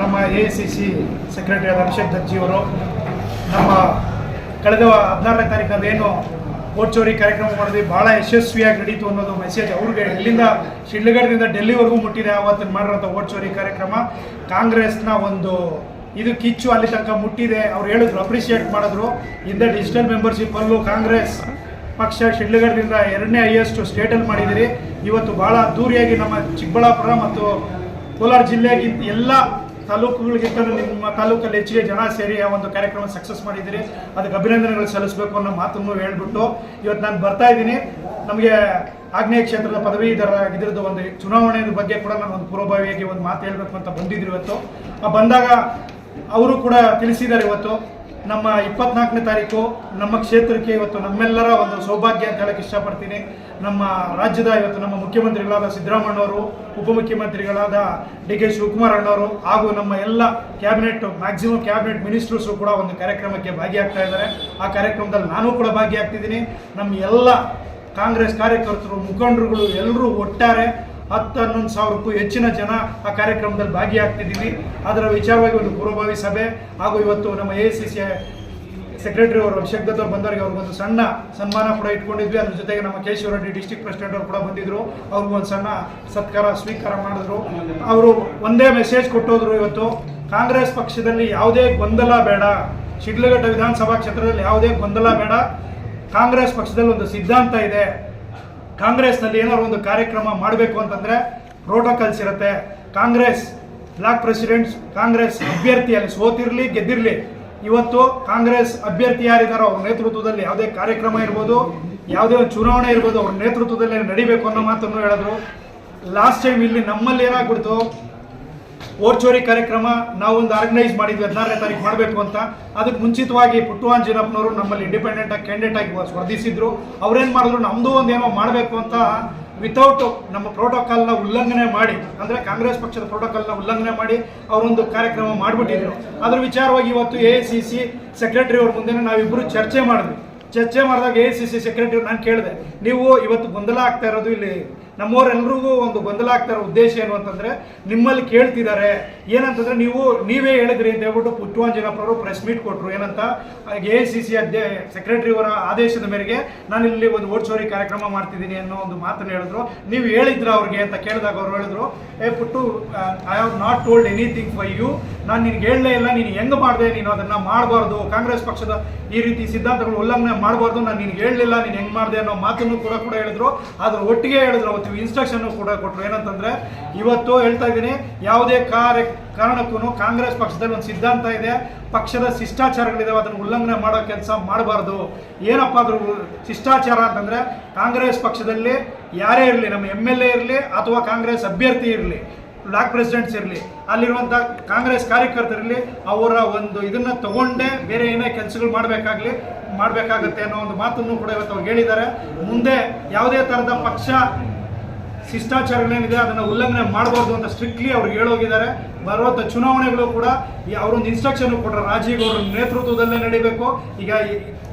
ನಮ್ಮ A C C secretary ಆದ ಅಭಿಷೇಕ್ ದರ್ಜಿಯವರು ನಮ್ಮ ಕಳೆದ ಹದಿನಾರನೇ ತಾರೀಕಲ್ಲಿ ಏನು ಓಟ್ ಚೋರಿ ಕಾರ್ಯಕ್ರಮ ಮಾಡಿದ್ವಿ ಭಾಳ ಯಶಸ್ವಿಯಾಗಿ ನಡೀತು ಅನ್ನೋದು ಮೆಸೇಜ್ ಅವ್ರಿಗೆ ಇಲ್ಲಿಂದ ಶಿಡ್ಲಘಟ್ಟದಿಂದ ಡೆಲ್ಲಿವರೆಗೂ ಮುಟ್ಟಿದೆ ಅವತ್ತಿನ ಮಾಡಿರೋಂಥ ಓಟ್ ಚೋರಿ ಕಾರ್ಯಕ್ರಮ. ಕಾಂಗ್ರೆಸ್ನ ಒಂದು ಇದು ಕಿಚ್ಚು ಅಲ್ಲಿ ತನಕ ಮುಟ್ಟಿದೆ, ಅವ್ರು ಹೇಳಿದ್ರು ಅಪ್ರಿಷಿಯೇಟ್ ಮಾಡಿದ್ರು. ಹಿಂದೆ ಡಿಜಿಟಲ್ ಮೆಂಬರ್ಶಿಪ್ ಅಲ್ಲೂ ಕಾಂಗ್ರೆಸ್ ಪಕ್ಷ ಶಿಡ್ಲಘಟ್ಟದಿಂದ ಎರಡನೇ ಹೈಯೆಸ್ಟ್ ಸ್ಟೇಟಲ್ಲಿ ಮಾಡಿದಿರಿ ಇವತ್ತು ಭಾಳ ಅದ್ದೂರಿಯಾಗಿ ನಮ್ಮ ಚಿಕ್ಕಬಳ್ಳಾಪುರ ಮತ್ತು ಕೋಲಾರ ಜಿಲ್ಲೆಗಿಂತ ಎಲ್ಲ ತಾಲೂಕುಗಳಿಗಿಂತ ನಿಮ್ಮ ತಾಲೂಕಲ್ಲಿ ಹೆಚ್ಚಿಗೆ ಜನ ಸೇರಿ ಆ ಒಂದು ಕಾರ್ಯಕ್ರಮ ಸಕ್ಸಸ್ ಮಾಡಿದ್ದೀರಿ. ಅದಕ್ಕೆ ಅಭಿನಂದನೆಗಳು ಸಲ್ಲಿಸಬೇಕು ಅನ್ನೋ ಮಾತನ್ನು ಹೇಳ್ಬಿಟ್ಟು ಇವತ್ತು ನಾನು ಬರ್ತಾ ಇದ್ದೀನಿ. ನಮಗೆ ಆಗ್ನೇಯ ಕ್ಷೇತ್ರದ ಪದವೀಧರ ಆಗಿದ್ರದ್ದು ಒಂದು ಚುನಾವಣೆ ಬಗ್ಗೆ ಕೂಡ ನಾನು ಒಂದು ಪೂರ್ವಭಾವಿಯಾಗಿ ಒಂದು ಮಾತು ಹೇಳಬೇಕು ಅಂತ ಬಂದಿದ್ರು ಇವತ್ತು. ಬಂದಾಗ ಅವರು ಕೂಡ ತಿಳಿಸಿದ್ದಾರೆ ಇವತ್ತು. ನಮ್ಮ ಇಪ್ಪತ್ನಾಲ್ಕನೇ ತಾರೀಕು, ನಮ್ಮ ಕ್ಷೇತ್ರಕ್ಕೆ ಇವತ್ತು ನಮ್ಮೆಲ್ಲರ ಒಂದು ಸೌಭಾಗ್ಯ ಅಂತ ಹೇಳಕ್ಕೆ ಇಷ್ಟಪಡ್ತೀನಿ. ನಮ್ಮ ರಾಜ್ಯದ ಇವತ್ತು ನಮ್ಮ ಮುಖ್ಯಮಂತ್ರಿಗಳಾದ ಸಿದ್ದರಾಮಣ್ಣವರು ಉಪಮುಖ್ಯಮಂತ್ರಿಗಳಾದ ಡಿ ಕೆ ಶಿವಕುಮಾರ್ ಅಣ್ಣವರು ಹಾಗೂ ನಮ್ಮ ಎಲ್ಲ ಕ್ಯಾಬಿನೆಟ್, ಮ್ಯಾಕ್ಸಿಮಮ್ ಕ್ಯಾಬಿನೆಟ್ ಮಿನಿಸ್ಟರ್ಸು ಕೂಡ ಒಂದು ಕಾರ್ಯಕ್ರಮಕ್ಕೆ ಭಾಗಿಯಾಗ್ತಾ ಇದ್ದಾರೆ. ಆ ಕಾರ್ಯಕ್ರಮದಲ್ಲಿ ನಾನು ಕೂಡ ಭಾಗಿಯಾಗ್ತಿದ್ದೀನಿ. ನಮ್ಮ ಎಲ್ಲ ಕಾಂಗ್ರೆಸ್ ಕಾರ್ಯಕರ್ತರು, ಮುಖಂಡರುಗಳು ಎಲ್ಲರೂ ಒಟ್ಟಾರೆ ಹತ್ತು ಹನ್ನೊಂದು ಸಾವಿರಕ್ಕೂ ಹೆಚ್ಚಿನ ಜನ ಆ ಕಾರ್ಯಕ್ರಮದಲ್ಲಿ ಭಾಗಿಯಾಗ್ತಿದ್ದೀವಿ. ಅದರ ವಿಚಾರವಾಗಿ ಒಂದು ಪೂರ್ವಭಾವಿ ಸಭೆ ಹಾಗೂ ಇವತ್ತು ನಮ್ಮ ಎ ಸಿ ಸಿ ಸೆಕ್ರೆಟರಿ ಅವರು, ಅಭಿಷೇಕ್ ಬಂದವರಿಗೆ ಬಂದವರಿಗೆ ಅವ್ರಿಗೊಂದು ಸಣ್ಣ ಸನ್ಮಾನ ಕೂಡ ಇಟ್ಕೊಂಡಿದ್ವಿ. ಅದ್ರ ಜೊತೆಗೆ ನಮ್ಮ ಕೇಶವರೆಡ್ಡಿ ಡಿಸ್ಟಿಕ್ ಪ್ರೆಸಿಡೆಂಟ್ ಅವರು ಕೂಡ ಬಂದಿದ್ರು. ಅವ್ರಿಗೊಂದು ಸಣ್ಣ ಸತ್ಕಾರ, ಸ್ವೀಕಾರ ಮಾಡಿದ್ರು. ಅವರು ಒಂದೇ ಮೆಸೇಜ್ ಕೊಟ್ಟೋದ್ರು ಇವತ್ತು. ಕಾಂಗ್ರೆಸ್ ಪಕ್ಷದಲ್ಲಿ ಯಾವುದೇ ಗೊಂದಲ ಬೇಡ. ಶಿಡ್ಲಘಟ್ಟ ವಿಧಾನಸಭಾ ಕ್ಷೇತ್ರದಲ್ಲಿ ಯಾವುದೇ ಗೊಂದಲ ಬೇಡ. ಕಾಂಗ್ರೆಸ್ ಪಕ್ಷದಲ್ಲಿ ಒಂದು ಸಿದ್ಧಾಂತ ಇದೆ. ಕಾಂಗ್ರೆಸ್ನಲ್ಲಿ ಏನಾದ್ರು ಒಂದು ಕಾರ್ಯಕ್ರಮ ಮಾಡಬೇಕು ಅಂತಂದ್ರೆ ಪ್ರೋಟೋಕಾಲ್ಸ್ ಇರುತ್ತೆ. ಕಾಂಗ್ರೆಸ್ ಬ್ಲಾಕ್ ಪ್ರೆಸಿಡೆಂಟ್ಸ್ ಕಾಂಗ್ರೆಸ್ ಅಭ್ಯರ್ಥಿಯಲ್ಲಿ ಸೋತಿರ್ಲಿ, ಗೆದ್ದಿರಲಿ. ಇವತ್ತು ಕಾಂಗ್ರೆಸ್ ಅಭ್ಯರ್ಥಿ ಯಾರಿದ್ದಾರೋ ಅವ್ರ ನೇತೃತ್ವದಲ್ಲಿ ಯಾವುದೇ ಕಾರ್ಯಕ್ರಮ ಇರ್ಬೋದು, ಯಾವುದೇ ಒಂದು ಚುನಾವಣೆ ಇರ್ಬೋದು, ಅವ್ರ ನೇತೃತ್ವದಲ್ಲಿ ನಡಿಬೇಕು ಅನ್ನೋ ಮಾತನ್ನು ಹೇಳಿದ್ರು. ಲಾಸ್ಟ್ ಟೈಮ್ ಇಲ್ಲಿ ನಮ್ಮಲ್ಲಿ ಏನಾಗ್ಬಿಡ್ತು? ಓರ್ಚೋರಿ ಕಾರ್ಯಕ್ರಮ ನಾವೊಂದು ಆರ್ಗನೈಸ್ ಮಾಡಿದ್ವಿ, ಹದಿನಾರನೇ ತಾರೀಕು ಮಾಡಬೇಕು ಅಂತ. ಅದಕ್ಕೆ ಮುಂಚಿತವಾಗಿ ಪುಟ್ಟುವಾಂಜನಪ್ಪನವರು ನಮ್ಮಲ್ಲಿ ಇಂಡಿಪೆಂಡೆಂಟ್ ಆಗಿ ಕ್ಯಾಂಡಿಡೇಟ್ ಆಗಿ ಸ್ಪರ್ಧಿಸಿದ್ರು. ಅವ್ರೇನು ಮಾಡಿದ್ರು ನಮ್ಮದು ಒಂದು ಏನೋ ಮಾಡಬೇಕು ಅಂತ ವಿತೌಟ್ ನಮ್ಮ ಪ್ರೋಟೋಕಾಲ್ನ ಉಲ್ಲಂಘನೆ ಮಾಡಿ, ಅಂದರೆ ಕಾಂಗ್ರೆಸ್ ಪಕ್ಷದ ಪ್ರೋಟೋಕಾಲ್ನ ಉಲ್ಲಂಘನೆ ಮಾಡಿ ಅವರೊಂದು ಕಾರ್ಯಕ್ರಮ ಮಾಡಿಬಿಟ್ಟಿದ್ರು. ಅದ್ರ ವಿಚಾರವಾಗಿ ಇವತ್ತು ಎ ಸಿ ಸಿ ಸೆಕ್ರೆಟರಿ ಅವ್ರ ಮುಂದೆ ನಾವಿಬ್ಬರು ಚರ್ಚೆ ಮಾಡಿದ್ವಿ. ಚರ್ಚೆ ಮಾಡಿದಾಗ ಎ ಸಿ ಸಿ ಸೆಕ್ರೆಟರಿ ನಾನು ಕೇಳಿದೆ, ನೀವು ಇವತ್ತು ಗೊಂದಲ ಆಗ್ತಾ ಇರೋದು ಇಲ್ಲಿ ನಮ್ಮವರೆಲ್ರಿಗೂ ಒಂದು ಗೊಂದಲ ಉದ್ದೇಶ ಏನು ಅಂತಂದ್ರೆ, ನಿಮ್ಮಲ್ಲಿ ಕೇಳ್ತಿದ್ದಾರೆ, ಏನಂತಂದ್ರೆ ನೀವು, ನೀವೇ ಹೇಳಿದ್ರಿ ಅಂತ ಹೇಳ್ಬಿಟ್ಟು ಪುಟ್ಟುವಂಜನಪ್ಪರವರು ಪ್ರೆಸ್ ಮೀಟ್ ಕೊಟ್ಟರು ಏನಂತ ಎ ಸಿ ಸಿ ಅಧ್ಯಯ ಸೆಕ್ರೆಟರಿ ಅವರ ಆದೇಶದ ಮೇರೆಗೆ ನಾನು ಇಲ್ಲಿ ಒಂದು ಓಟ್ ಚೋರಿ ಕಾರ್ಯಕ್ರಮ ಮಾಡ್ತಿದ್ದೀನಿ ಅನ್ನೋ ಒಂದು ಮಾತನ್ನು ಹೇಳಿದ್ರು. ನೀವು ಹೇಳಿದ್ರ ಅವ್ರಿಗೆ ಅಂತ ಕೇಳಿದಾಗ ಅವ್ರು ಹೇಳಿದ್ರು, ಏ ಪುಟ್ಟು I have not told anything five you ನಾನು ನಿನ್ಗೆ ಹೇಳಲೇ ಇಲ್ಲ, ನೀನು ಹೆಂಗೆ ಮಾಡಿದೆ? ನೀನು ಅದನ್ನ ಮಾಡಬಾರ್ದು. ಕಾಂಗ್ರೆಸ್ ಪಕ್ಷದ ಈ ರೀತಿ ಸಿದ್ಧಾಂತಗಳು ಉಲ್ಲಂಘನೆ ಮಾಡಬಾರ್ದು. ನಾನು ನಿನ್ಗೆ ಹೇಳಲಿಲ್ಲ, ನೀನು ಹೆಂಗೆ ಮಾಡಿದೆ? ಅನ್ನೋ ಮಾತನ್ನು ಕೂಡ ಕೂಡ ಹೇಳಿದ್ರು. ಅದ್ರ ಒಟ್ಟಿಗೆ ಹೇಳಿದ್ರು ಅವತ್ತು ಇನ್ಸ್ಟ್ರಕ್ಷನ್ ಕೂಡ ಕೊಟ್ಟರು ಏನಂತಂದ್ರೆ, ಇವತ್ತು ಹೇಳ್ತಾ ಇದ್ದೀನಿ, ಯಾವುದೇ ಕಾರ್ಯ ಕಾರಣಕ್ಕೂ ಕಾಂಗ್ರೆಸ್ ಪಕ್ಷದಲ್ಲಿ ಒಂದು ಸಿದ್ಧಾಂತ ಇದೆ. ಪಕ್ಷದ ಶಿಷ್ಟಾಚಾರಗಳಿದಾವೆ, ಅದನ್ನು ಉಲ್ಲಂಘನೆ ಮಾಡೋ ಕೆಲಸ ಮಾಡಬಾರ್ದು. ಏನಪ್ಪ ಅದ್ರ ಶಿಷ್ಟಾಚಾರ ಅಂತಂದ್ರೆ, ಕಾಂಗ್ರೆಸ್ ಪಕ್ಷದಲ್ಲಿ ಯಾರೇ ಇರಲಿ, ನಮ್ಮ ಎಂ ಎಲ್ ಎ ಇರಲಿ ಅಥವಾ ಕಾಂಗ್ರೆಸ್ ಅಭ್ಯರ್ಥಿ ಇರಲಿ, ಬ್ಲಾಕ್ ಪ್ರೆಸಿಡೆಂಟ್ಸ್ ಇರಲಿ ಅಲ್ಲಿರುವಂಥ ಕಾಂಗ್ರೆಸ್ ಕಾರ್ಯಕರ್ತರಿರಲಿ, ಅವರ ಒಂದು ಇದನ್ನ ತಗೊಂಡೇ ಬೇರೆ ಏನೇ ಕೆಲಸಗಳು ಮಾಡಬೇಕಾಗ್ಲಿ, ಮಾಡಬೇಕಾಗತ್ತೆ ಅನ್ನೋ ಒಂದು ಮಾತನ್ನು ಕೂಡ ಇವತ್ತು ಅವ್ರು ಹೇಳಿದ್ದಾರೆ. ಮುಂದೆ ಯಾವುದೇ ಥರದ ಪಕ್ಷ ಶಿಷ್ಟಾಚಾರಗಳೇನಿದೆ ಅದನ್ನು ಉಲ್ಲಂಘನೆ ಮಾಡಬಾರ್ದು ಅಂತ ಸ್ಟ್ರಿಕ್ಟ್ಲಿ ಅವ್ರು ಹೇಳೋಗಿದ್ದಾರೆ. ಬರುವಂಥ ಚುನಾವಣೆಗಳು ಕೂಡ ಈ ಅವರೊಂದು ಇನ್ಸ್ಟ್ರಕ್ಷನ್ ಕೊಟ್ಟರೆ ರಾಜೀವ್ ಅವರ ನೇತೃತ್ವದಲ್ಲೇ ನಡೀಬೇಕು. ಈಗ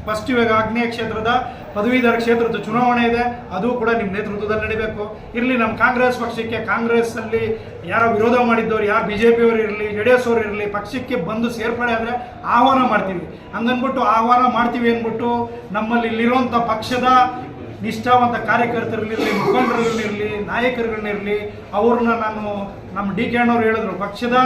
ಫಸ್ಟ್ ಇವಾಗ ಆಗ್ನೇಯ ಕ್ಷೇತ್ರದ ಪದವೀಧರ ಕ್ಷೇತ್ರದ ಚುನಾವಣೆ ಇದೆ. ಅದು ಕೂಡ ನಿಮ್ಮ ನೇತೃತ್ವದಲ್ಲಿ ನಡೀಬೇಕು. ಇರಲಿ ನಮ್ಮ ಕಾಂಗ್ರೆಸ್ ಪಕ್ಷಕ್ಕೆ ಕಾಂಗ್ರೆಸ್ ಅಲ್ಲಿ ಯಾರೋ ವಿರೋಧ ಮಾಡಿದ್ದವ್ರು, ಯಾರು ಬಿ ಜೆ ಪಿಯವರು ಇರಲಿ ಜೆ ಎಸ್ ಅವರು ಇರಲಿ, ಪಕ್ಷಕ್ಕೆ ಬಂದು ಸೇರ್ಪಡೆ ಆದರೆ ಆಹ್ವಾನ ಮಾಡ್ತೀವಿ. ಹಂಗನ್ಬಿಟ್ಟು ಆಹ್ವಾನ ಮಾಡ್ತೀವಿ ಅಂದ್ಬಿಟ್ಟು ನಮ್ಮಲ್ಲಿ ಇಲ್ಲಿರುವಂಥ ಪಕ್ಷದ ನಿಷ್ಠಾವಂತ ಕಾರ್ಯಕರ್ತರಲ್ಲಿರಲಿ ಮುಖಂಡರಲ್ಲಿರಲಿ ನಾಯಕರುಗಳನ್ನಿರಲಿ ಅವ್ರನ್ನ ನಾನು ನಮ್ಮ ಡಿ ಕೆ ಅಣ್ಣವ್ರು ಹೇಳಿದ್ರು ಪಕ್ಷದ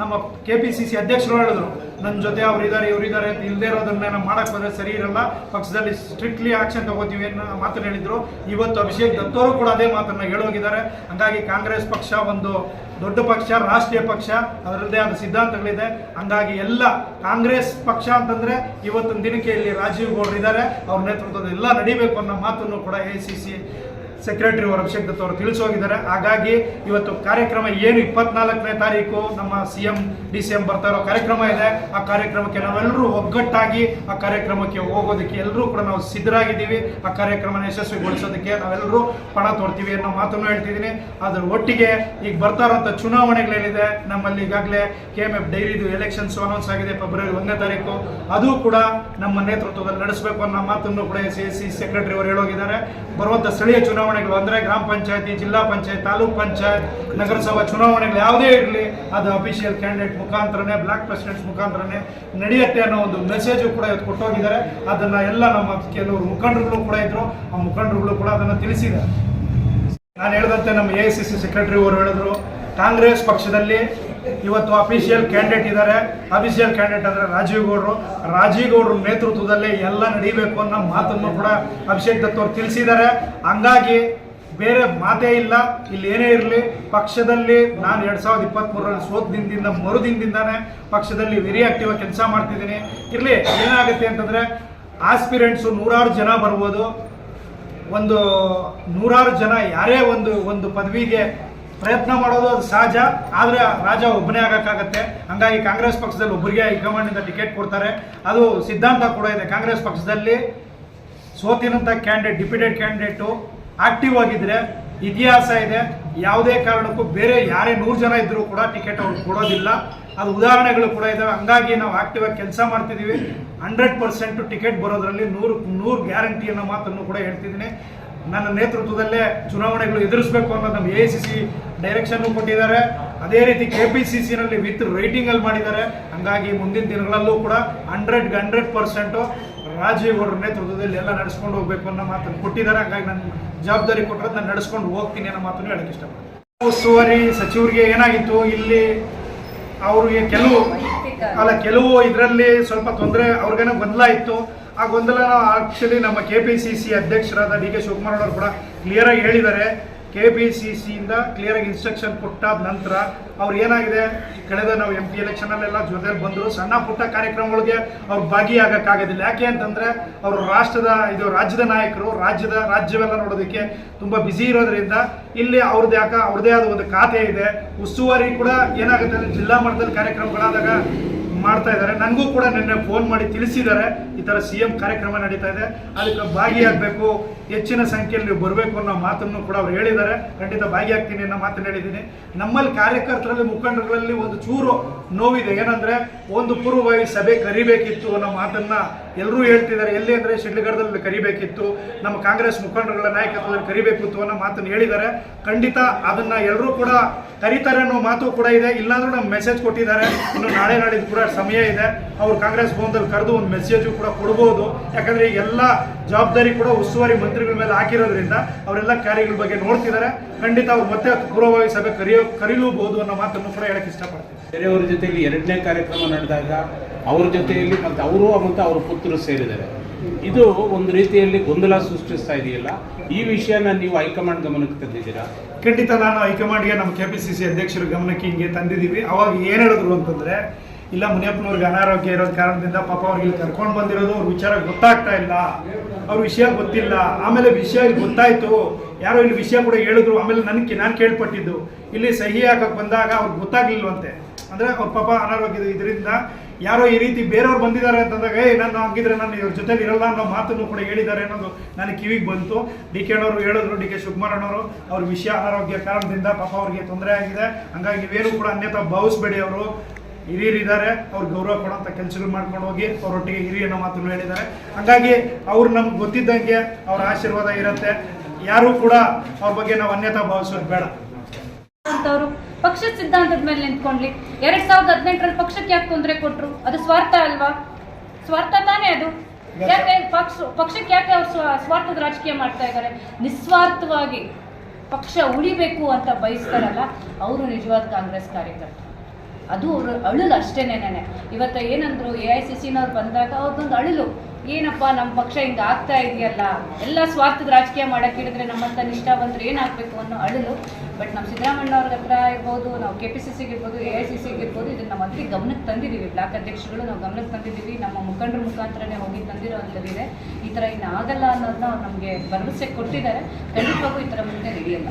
ನಮ್ಮ ಕೆ ಪಿ ಸಿ ಸಿ ಅಧ್ಯಕ್ಷರು ಹೇಳಿದ್ರು ನನ್ನ ಜೊತೆ ಅವರಿದ್ದಾರೆ ಇದ್ದಾರೆ ಇವ್ರು ಇದ್ದಾರೆ ಅಂತ ಇಲ್ಲದೆ ಇರೋದನ್ನ ಮಾಡಕ್ ಬಂದ್ರೆ ಸರಿ ಇರಲ್ಲ, ಪಕ್ಷದಲ್ಲಿ ಸ್ಟ್ರಿಕ್ಟ್ಲಿ ಆಕ್ಷನ್ ತಗೋತೀವಿ ಅನ್ನೋ ಮಾತನ್ನು ಹೇಳಿದ್ರು. ಇವತ್ತು ಅಭಿಷೇಕ್ ದತ್ತವರು ಕೂಡ ಅದೇ ಮಾತನ್ನ ಹೇಳೋಗಿದ್ದಾರೆ. ಹಂಗಾಗಿ ಕಾಂಗ್ರೆಸ್ ಪಕ್ಷ ಒಂದು ದೊಡ್ಡ ಪಕ್ಷ, ರಾಷ್ಟ್ರೀಯ ಪಕ್ಷ ಅದರದ್ದೇ ಆದ ಸಿದ್ಧಾಂತಗಳಿದೆ. ಹಂಗಾಗಿ ಎಲ್ಲ ಕಾಂಗ್ರೆಸ್ ಪಕ್ಷ ಅಂತಂದ್ರೆ ಇವತ್ತಿನ ದಿನಕ್ಕೆ ಇಲ್ಲಿ ರಾಜೀವ್ ಗೌಡ್ರು ಇದ್ದಾರೆ. ಅವ್ರ ನೇತೃತ್ವದ ಎಲ್ಲ ನಡಿಬೇಕು ಅನ್ನೋ ಮಾತನ್ನು ಕೂಡ ಎ ಸಿ ಸಿ ಸೆಕ್ರೆಟರಿ ಅವರು ಅಭಿಷೇಕ್ ದತ್ ಅವರು ತಿಳಿಸೋಗಿದ್ದಾರೆ. ಹಾಗಾಗಿ ಇವತ್ತು ಕಾರ್ಯಕ್ರಮ ಏನು ಇಪ್ಪತ್ನಾಲ್ಕನೇ ತಾರೀಕು ನಮ್ಮ C M D C M ಬರ್ತಾ ಇರೋ ಕಾರ್ಯಕ್ರಮ ಇದೆ. ಆ ಕಾರ್ಯಕ್ರಮಕ್ಕೆ ನಾವೆಲ್ಲರೂ ಒಗ್ಗಟ್ಟಾಗಿ ಆ ಕಾರ್ಯಕ್ರಮಕ್ಕೆ ಹೋಗೋದಕ್ಕೆ ಎಲ್ಲರೂ ಕೂಡ ನಾವು ಸಿದ್ಧರಾಗಿದ್ದೀವಿ. ಆ ಕಾರ್ಯಕ್ರಮನ ಯಶಸ್ವಿಗೊಳಿಸೋದಕ್ಕೆ ನಾವೆಲ್ಲರೂ ಪಣ ತೋರ್ತೀವಿ ಅನ್ನೋ ಮಾತನ್ನು ಹೇಳ್ತಿದ್ದೀನಿ. ಅದರ ಒಟ್ಟಿಗೆ ಈಗ ಬರ್ತಾ ಇರೋಂಥ ಚುನಾವಣೆಗಳೇನಿದೆ, ನಮ್ಮಲ್ಲಿ ಈಗಾಗಲೇ ಕೆ ಎಂ ಎಫ್ ಡೈರಿದು ಎಲೆಕ್ಷನ್ಸ್ ಅನೌನ್ಸ್ ಆಗಿದೆ ಫೆಬ್ರವರಿ ಒಂದನೇ ತಾರೀಕು. ಅದು ಕೂಡ ನಮ್ಮ ನೇತೃತ್ವದಲ್ಲಿ ನಡೆಸಬೇಕು ಅನ್ನೋ ಮಾತನ್ನು ಕೂಡ ಸಿ ಎಸ್ ಸಿ ಸೆಕ್ರೆಟರಿ ಅವರು ಹೇಳೋಗಿದ್ದಾರೆ. ಬರುವಂಥ ಸ್ಥಳೀಯ ಚುನಾವಣೆ ಚುನಾವಣೆಗಳು ಅಂದರೆ ಗ್ರಾಮ ಪಂಚಾಯತಿ, ಜಿಲ್ಲಾ ಪಂಚಾಯತ್, ತಾಲೂಕ್ ಪಂಚಾಯತ್, ನಗರಸಭಾ ಚುನಾವಣೆಗಳು ಯಾವುದೇ ಇರಲಿ, ಅದು ಅಫಿಷಿಯಲ್ ಕ್ಯಾಂಡಿಡೇಟ್ ಮುಖಾಂತರನೇ ಬ್ಲಾಕ್ ಪ್ರೆಸಿಡೆಂಟ್ಸ್ ಮುಖಾಂತರನೇ ನಡೆಯುತ್ತೆ ಅನ್ನೋ ಒಂದು ಮೆಸೇಜು ಕೂಡ ಇವತ್ತು ಕೊಟ್ಟೋಗಿದ್ದಾರೆ. ಅದನ್ನು ಎಲ್ಲ ನಮ್ಮ ಕೆಲವರು ಮುಖಂಡರುಗಳು ಕೂಡ ಇದ್ರು. ಆ ಮುಖಂಡರುಗಳು ಕೂಡ ಅದನ್ನು ತಿಳಿಸಿದ್ದಾರೆ. ನಾನು ಹೇಳಿದಂತೆ ನಮ್ಮ ಎ ಸಿ ಸಿ ಸೆಕ್ರೆಟರಿ ಅವರು ಹೇಳಿದ್ರು, ಕಾಂಗ್ರೆಸ್ ಪಕ್ಷದಲ್ಲಿ ಇವತ್ತು ಅಫಿಷಿಯಲ್ ಕ್ಯಾಂಡಿಡೇಟ್ ಇದ್ದಾರೆ ಅಫಿಷಿಯಲ್ ಕ್ಯಾಂಡಿಡೇಟ್ ಅಂದರೆ ರಾಜೀವ್ ಗೌಡರು ರಾಜೀವ್ ಗೌಡ್ರ ನೇತೃತ್ವದಲ್ಲೇ ಎಲ್ಲ ನಡೀಬೇಕು ಅನ್ನೋ ಮಾತನ್ನು ಕೂಡ ಅಭಿಷೇಕ್ ದತ್ ಅವರು ತಿಳಿಸಿದ್ದಾರೆ. ಹಂಗಾಗಿ ಬೇರೆ ಮಾತೇ ಇಲ್ಲ. ಇಲ್ಲಿ ಏನೇ ಇರಲಿ, ಪಕ್ಷದಲ್ಲಿ ನಾನು ಎರಡು ಸಾವಿರದ ಇಪ್ಪತ್ತ್ಮೂರರಲ್ಲಿ ಸೋತ್ ದಿನದಿಂದ ಮರುದಿನದಿಂದಾನೇ ಪಕ್ಷದಲ್ಲಿ ವೆರಿ ಆಕ್ಟಿವ್ ಆಗಿ ಕೆಲಸ ಮಾಡ್ತಿದ್ದೀನಿ. ಇರಲಿ, ಏನಾಗುತ್ತೆ ಅಂತಂದರೆ ಆಸ್ಪಿರೆಂಟ್ಸು ನೂರಾರು ಜನ ಬರ್ಬೋದು. ಒಂದು ನೂರಾರು ಜನ ಯಾರೇ ಒಂದು ಒಂದು ಪದವಿಗೆ ಪ್ರಯತ್ನ ಮಾಡೋದು ಅದು ಸಹಜ, ಆದರೆ ರಾಜ ಒಬ್ಬನೇ ಆಗೋಕ್ಕಾಗತ್ತೆ. ಹಂಗಾಗಿ ಕಾಂಗ್ರೆಸ್ ಪಕ್ಷದಲ್ಲಿ ಒಬ್ಬರಿಗೆ ಹೈಕಮಾಂಡಿಂದ ಟಿಕೆಟ್ ಕೊಡ್ತಾರೆ. ಅದು ಸಿದ್ಧಾಂತ ಕೂಡ ಇದೆ. ಕಾಂಗ್ರೆಸ್ ಪಕ್ಷದಲ್ಲಿ ಸೋತಿನಂಥ ಕ್ಯಾಂಡಿಡೇಟ್ ಡಿಪ್ಯೂಟೆಡ್ ಕ್ಯಾಂಡಿಡೇಟು ಆಕ್ಟಿವ್ ಆಗಿದ್ದರೆ ಇತಿಹಾಸ ಇದೆ. ಯಾವುದೇ ಕಾರಣಕ್ಕೂ ಬೇರೆ ಯಾರೇ ನೂರು ಜನ ಇದ್ದರೂ ಕೂಡ ಟಿಕೆಟ್ ಅವ್ರು ಕೊಡೋದಿಲ್ಲ. ಅದು ಉದಾಹರಣೆಗಳು ಕೂಡ ಇದ್ದಾವೆ ಹಂಗಾಗಿ ನಾವು ಆಕ್ಟಿವ್ ಆಗಿ ಕೆಲಸ ಮಾಡ್ತಿದ್ದೀವಿ ಹಂಡ್ರೆಡ್ ಪರ್ಸೆಂಟು ಟಿಕೆಟ್ ಬರೋದ್ರಲ್ಲಿ ನೂರು ನೂರು ಗ್ಯಾರಂಟಿ ಅನ್ನೋ ಮಾತನ್ನು ಕೂಡ ಹೇಳ್ತಿದ್ದೀನಿ. ನನ್ನ ನೇತೃತ್ವದಲ್ಲೇ ಚುನಾವಣೆಗಳು ಎದುರಿಸಬೇಕು ಅನ್ನೋದು ನಮ್ಮ ಎ ಸಿ ಸಿ ಡೈರೆಕ್ಷನ್ನು ಕೊಟ್ಟಿದ್ದಾರೆ. ಅದೇ ರೀತಿ ಕೆ ಪಿ ಸಿ ಸಿನಲ್ಲಿ ವಿತ್ ರೈಟಿಂಗಲ್ಲಿ ಮಾಡಿದ್ದಾರೆ. ಹಂಗಾಗಿ ಮುಂದಿನ ದಿನಗಳಲ್ಲೂ ಕೂಡ ಹಂಡ್ರೆಡ್ಗೆ ಹಂಡ್ರೆಡ್ ಪರ್ಸೆಂಟು ರಾಜೀವ್ ಅವರ ನೇತೃತ್ವದಲ್ಲಿ ಎಲ್ಲ ನಡೆಸ್ಕೊಂಡು ಹೋಗ್ಬೇಕು ಅನ್ನೋ ಮಾತನ್ನು ಕೊಟ್ಟಿದ್ದಾರೆ. ಹಂಗಾಗಿ ನನ್ನ ಜವಾಬ್ದಾರಿ ಕೊಟ್ಟರೆ ನಾನು ನಡೆಸ್ಕೊಂಡು ಹೋಗ್ತೀನಿ ಅನ್ನೋ ಮಾತನ್ನು ಹೇಳಕ್ಕೆ ಇಷ್ಟಪಡ್ತೀನಿ. ಉಸ್ತುವಾರಿ ಸಚಿವರಿಗೆ ಏನಾಗಿತ್ತು ಇಲ್ಲಿ ಅವ್ರಿಗೆ ಕೆಲವು, ಅಲ್ಲ, ಕೆಲವು ಇದರಲ್ಲಿ ಸ್ವಲ್ಪ ತೊಂದರೆ ಅವ್ರಿಗೇನೋ ಗೊಂದಲ ಇತ್ತು. ಆ ಗೊಂದಲ ಆಕ್ಚುಲಿ ನಮ್ಮ ಕೆ ಪಿ ಸಿ ಸಿ ಅಧ್ಯಕ್ಷರಾದ ಡಿ ಕೆ ಶಿವಕುಮಾರ್ ಅವರು ಕೂಡ ಕ್ಲಿಯರ್ ಆಗಿ ಹೇಳಿದ್ದಾರೆ. ಕೆ ಪಿ ಸಿ ಸಿಯಿಂದ ಕ್ಲಿಯರ್ ಆಗಿ ಇನ್ಸ್ಟ್ರಕ್ಷನ್ ಕೊಟ್ಟಾದ ನಂತರ ಅವ್ರು ಏನಾಗಿದೆ? ಕಳೆದ ನಾವು ಎಂ ಪಿ ಎಲೆಕ್ಷನಲ್ಲೆಲ್ಲ ಜೊತೆಲಿ ಬಂದರು. ಸಣ್ಣ ಪುಟ್ಟ ಕಾರ್ಯಕ್ರಮಗಳಿಗೆ ಅವ್ರು ಭಾಗಿಯಾಗಕ್ಕಾಗೋದಿಲ್ಲ. ಯಾಕೆ ಅಂತಂದ್ರೆ ಅವರು ರಾಷ್ಟ್ರದ, ಇದು ರಾಜ್ಯದ ನಾಯಕರು, ರಾಜ್ಯದ ರಾಜ್ಯವೆಲ್ಲ ನೋಡೋದಕ್ಕೆ ತುಂಬಾ ಬ್ಯುಸಿ ಇರೋದ್ರಿಂದ ಇಲ್ಲಿ ಅವ್ರದ್ದು ಯಾಕ ಅವ್ರದ್ದೇ ಆದ ಒಂದು ಖಾತೆ ಇದೆ. ಉಸ್ತುವಾರಿ ಕೂಡ ಏನಾಗುತ್ತೆ ಅಂದರೆ ಜಿಲ್ಲಾ ಮಟ್ಟದಲ್ಲಿ ಕಾರ್ಯಕ್ರಮಗಳಾದಾಗ ಮಾಡ್ತಾ ಇದ್ದಾರೆ. ನನಗೂ ಕೂಡ ನಿನ್ನೆ ಫೋನ್ ಮಾಡಿ ತಿಳಿಸಿದ್ದಾರೆ. ಈ ಥರ ಸಿ ಎಂ ಕಾರ್ಯಕ್ರಮ ನಡೀತಾ ಇದೆ. ಅದಕ್ಕೆ ಭಾಗಿಯಾಗಬೇಕು. ಹೆಚ್ಚಿನ ಸಂಖ್ಯೆಯಲ್ಲಿ ನೀವು ಬರಬೇಕು ಅನ್ನೋ ಮಾತನ್ನು ಕೂಡ ಅವ್ರು ಹೇಳಿದ್ದಾರೆ. ಖಂಡಿತ ಭಾಗಿಯಾಗ್ತೀನಿ ಅನ್ನೋ ಮಾತನ್ನು ಹೇಳಿದ್ದೀನಿ. ನಮ್ಮಲ್ಲಿ ಕಾರ್ಯಕರ್ತರಲ್ಲಿ, ಮುಖಂಡರಲ್ಲಿ ಒಂದು ಚೂರು ನೋವಿದೆ. ಏನಂದ್ರೆ, ಒಂದು ಪೂರ್ವವಾಗಿ ಸಭೆ ಕರಿಬೇಕಿತ್ತು ಅನ್ನೋ ಮಾತನ್ನ ಎಲ್ಲರೂ ಹೇಳ್ತಿದ್ದಾರೆ, ಎಲ್ಲಿ ಅಂದರೆ ಶಿಡ್ಲಘಟ್ಟದಲ್ಲಿ ಕರಿಬೇಕಿತ್ತು, ನಮ್ಮ ಕಾಂಗ್ರೆಸ್ ಮುಖಂಡರುಗಳ ನಾಯಕತ್ವದಲ್ಲಿ ಕರಿಬೇಕಿತ್ತು ಅನ್ನೋ ಮಾತನ್ನು ಹೇಳಿದ್ದಾರೆ. ಖಂಡಿತ ಅದನ್ನ ಎಲ್ಲರೂ ಕೂಡ ಕರೀತಾರೆ ಅನ್ನೋ ಮಾತು ಕೂಡ ಇದೆ. ಇಲ್ಲಾಂದ್ರೂ ನಮ್ಮ ಮೆಸೇಜ್ ಕೊಟ್ಟಿದ್ದಾರೆ. ಇನ್ನು ನಾಳೆ ನಾಡಿದ್ದು ಕೂಡ ಸಮಯ ಇದೆ. ಅವ್ರು ಕಾಂಗ್ರೆಸ್ ಭವನದಲ್ಲಿ ಕರೆದು ಒಂದು ಮೆಸೇಜು ಕೂಡ ಕೊಡ್ಬೋದು. ಯಾಕಂದ್ರೆ ಎಲ್ಲ ಜವಾಬ್ದಾರಿ ಕೂಡ ಉಸ್ತುವಾರಿ ಮಂತ್ರಿಗಳ ಮೇಲೆ ಹಾಕಿರೋದ್ರಿಂದ ಅವರೆಲ್ಲ ಕಾರ್ಯಗಳ ಬಗ್ಗೆ ನೋಡ್ತಿದ್ದಾರೆ. ಖಂಡಿತ ಅವ್ರು ಮತ್ತೆ ಪೂರ್ವಭಾವಿ ಸಭೆ ಕರೆಯೋ ಕರೀಲೂಬಹುದು ಅನ್ನೋ ಮಾತನ್ನು ಕೂಡ ಹೇಳಕ್ಕೆ ಇಷ್ಟಪಡ್ತೀನಿ. ಬೇರೆಯವರ ಜೊತೆಗೆ ಎರಡನೇ ಕಾರ್ಯಕ್ರಮ ನಡೆದಾಗ ಅವ್ರ ಜೊತೆಯಲ್ಲಿ ಮತ್ತು ಅವರು ಮತ್ತು ಅವ್ರ ಪುತ್ರರು ಸೇರಿದ್ದಾರೆ. ಇದು ಒಂದು ರೀತಿಯಲ್ಲಿ ಗೊಂದಲ ಸೃಷ್ಟಿಸ್ತಾ ಇದೆಯಲ್ಲ. ಈ ವಿಷಯನ ನೀವು ಹೈಕಮಾಂಡ್ ಗಮನಕ್ಕೆ ತಂದಿದ್ದೀರಾ? ಖಂಡಿತ ನಾನು ಹೈಕಮಾಂಡ್ಗೆ ನಮ್ಮ ಕೆ ಪಿ ಸಿ ಸಿ ಅಧ್ಯಕ್ಷರ ಗಮನಕ್ಕೆ ಹಿಂಗೆ ತಂದಿದ್ದೀವಿ. ಅವಾಗ ಏನು ಹೇಳಿದ್ರು ಅಂತಂದರೆ, ಇಲ್ಲ ಮುನಿಯಪ್ಪನವ್ರಿಗೆ ಅನಾರೋಗ್ಯ ಇರೋ ಕಾರಣದಿಂದ ಪಾಪ ಅವ್ರಿಗೆ ಕರ್ಕೊಂಡು ಬಂದಿರೋದು, ಅವ್ರ ವಿಚಾರ ಗೊತ್ತಾಗ್ತಾ ಇಲ್ಲ. ಅವ್ರ ವಿಷಯ ಗೊತ್ತಿಲ್ಲ. ಆಮೇಲೆ ವಿಷಯ ಇಲ್ಲಿ ಗೊತ್ತಾಯಿತು. ಯಾರೋ ಇಲ್ಲಿ ವಿಷಯ ಕೂಡ ಹೇಳಿದ್ರು. ಆಮೇಲೆ ನನಗೆ, ನಾನು ಕೇಳ್ಪಟ್ಟಿದ್ದು. ಇಲ್ಲಿ ಸಹಿ ಹಾಕಕ್ಕೆ ಬಂದಾಗ ಅವ್ರಿಗೆ ಗೊತ್ತಾಗ್ಲಿಲ್ವಂತೆ. ಅಂದ್ರೆ ಅವ್ರ ಪಾಪ ಅನಾರೋಗ್ಯದ ಇದರಿಂದ ಯಾರೋ ಈ ರೀತಿ ಬೇರೆಯವ್ರು ಬಂದಿದ್ದಾರೆ ಅಂತಂದಾಗ ಏ ನಾನು ಹಂಗಿದ್ರೆ ನಾನು ಇವ್ರ ಜೊತೆಲಿ ಇರಲ್ಲ ಅನ್ನೋ ಮಾತನ್ನು ಕೂಡ ಹೇಳಿದ್ದಾರೆ ಅನ್ನೋದು ನನ್ನ ಕಿವಿಗೆ ಬಂತು. ಡಿ ಕೆ ಅವರು ಹೇಳಿದ್ರು, ಡಿ ಕೆ ಶಿವಕುಮಾರ್ ಅಣ್ಣವರು ಅವ್ರ ವಿಷಯ ಅನಾರೋಗ್ಯ ಕಾರಣದಿಂದ ಪಾಪ ಅವ್ರಿಗೆ ತೊಂದರೆ ಆಗಿದೆ. ಹಂಗಾಗಿ ನೀವೇನು ಕೂಡ ಅನ್ಯತಾ ಭಾವಿಸ್ಬೇಡಿ ಅವರು. ಹಿರಿಯರಿದ್ದಾರೆ, ಅವ್ರು ಗೌರವ ಕೊಡೋಂಥ ಕೆಲಸಗಳು ಮಾಡ್ಕೊಂಡು ಹೋಗಿ ಅವರೊಟ್ಟಿಗೆ ಹಿರಿಯ ಮಾತನ್ನು ಹೇಳಿದ್ದಾರೆ. ಹಂಗಾಗಿ ಅವ್ರು ನಮ್ಗೆ ಗೊತ್ತಿದ್ದಂಗೆ ಅವ್ರ ಆಶೀರ್ವಾದ ಇರುತ್ತೆ. ಯಾರು ಕೂಡ ಅವ್ರ ಬಗ್ಗೆ ನಾವು ಅನ್ಯತಾ ಭಾವಿಸೋದು ಬೇಡ. ಪಕ್ಷದ ಸಿದ್ಧಾಂತದ ಮೇಲೆ ನಿಂತ್ಕೊಂಡ್ಲಿ. ಎರಡ್ ಸಾವಿರದ ಹದಿನೆಂಟರಲ್ಲಿ ಪಕ್ಷಕ್ಕೆ ಯಾಕೆ ತೊಂದರೆ ಕೊಟ್ರು? ಅದು ಸ್ವಾರ್ಥ ಅಲ್ವಾ? ಸ್ವಾರ್ಥ ತಾನೇ ಅದು. ಯಾಕೆ ಪಕ್ಷ, ಪಕ್ಷಕ್ಕೆ ಯಾಕೆ ಅವ್ರು ಸ್ವ- ಸ್ವಾರ್ಥದ ರಾಜಕೀಯ ಮಾಡ್ತಾ ಇದ್ದಾರೆ? ನಿಸ್ವಾರ್ಥವಾಗಿ ಪಕ್ಷ ಉಳಿಬೇಕು ಅಂತ ಬಯಸ್ತಾರಲ್ಲ, ಅವರು ನಿಜವಾದ ಕಾಂಗ್ರೆಸ್ ಕಾರ್ಯಕರ್ತರು. ಅದು ಅವರು ಅಳಲು ಅಷ್ಟೇನೇನೆ ಇವತ್ತು ಏನಂದ್ರು ಎ ಐ ಸಿ ಸಿನವ್ರು ಬಂದಾಗ ಅವ್ರದ್ದೊಂದು ಅಳಲು. ಏನಪ್ಪ ನಮ್ಮ ಪಕ್ಷ ಹಿಂಗೆ ಆಗ್ತಾ ಇದೆಯಲ್ಲ? ಎಲ್ಲ ಸ್ವಾರ್ಥದ ರಾಜಕೀಯ ಮಾಡಕ್ಕೆ ಹೇಳಿದ್ರೆ ನಮ್ಮಂತ ನಿಷ್ಠಾವಂತರು ಏನಾಗಬೇಕು ಅನ್ನೋ ಅಳಲು. ಬಟ್ ನಮ್ಮ ಸಿದ್ದರಾಮಯ್ಯ ಅವ್ರ ಹತ್ರ ಇರ್ಬೋದು, ನಾವು ಕೆ ಪಿ ಸಿ ಸಿಗೆ ಇರ್ಬೋದು ಎ ಐ ಸಿ ಸಿಗೆ ಇರ್ಬೋದು, ಇದನ್ನು ನಮ್ಮ ಮಂತ್ರಿ ಗಮನಕ್ಕೆ ತಂದಿದ್ದೀವಿ. ಬ್ಲಾಕ್ ಅಧ್ಯಕ್ಷಗಳು ನಾವು ಗಮನಕ್ಕೆ ತಂದಿದ್ದೀವಿ. ನಮ್ಮ ಮುಖಂಡರ ಮುಖಾಂತರನೇ ಹೋಗಿ ತಂದಿರೋ ಅಂಥದ್ದಿದೆ ಈ ಥರ ಇನ್ನು ಆಗಲ್ಲ ಅನ್ನೋದನ್ನ ಅವ್ರು ನಮಗೆ ಭರವಸೆ ಕೊಟ್ಟಿದ್ದಾರೆ. ಖಂಡಿತವಾಗೂ ಈ ಥರ ಮುಂದೆ ನಡೆಯಲ್ಲ.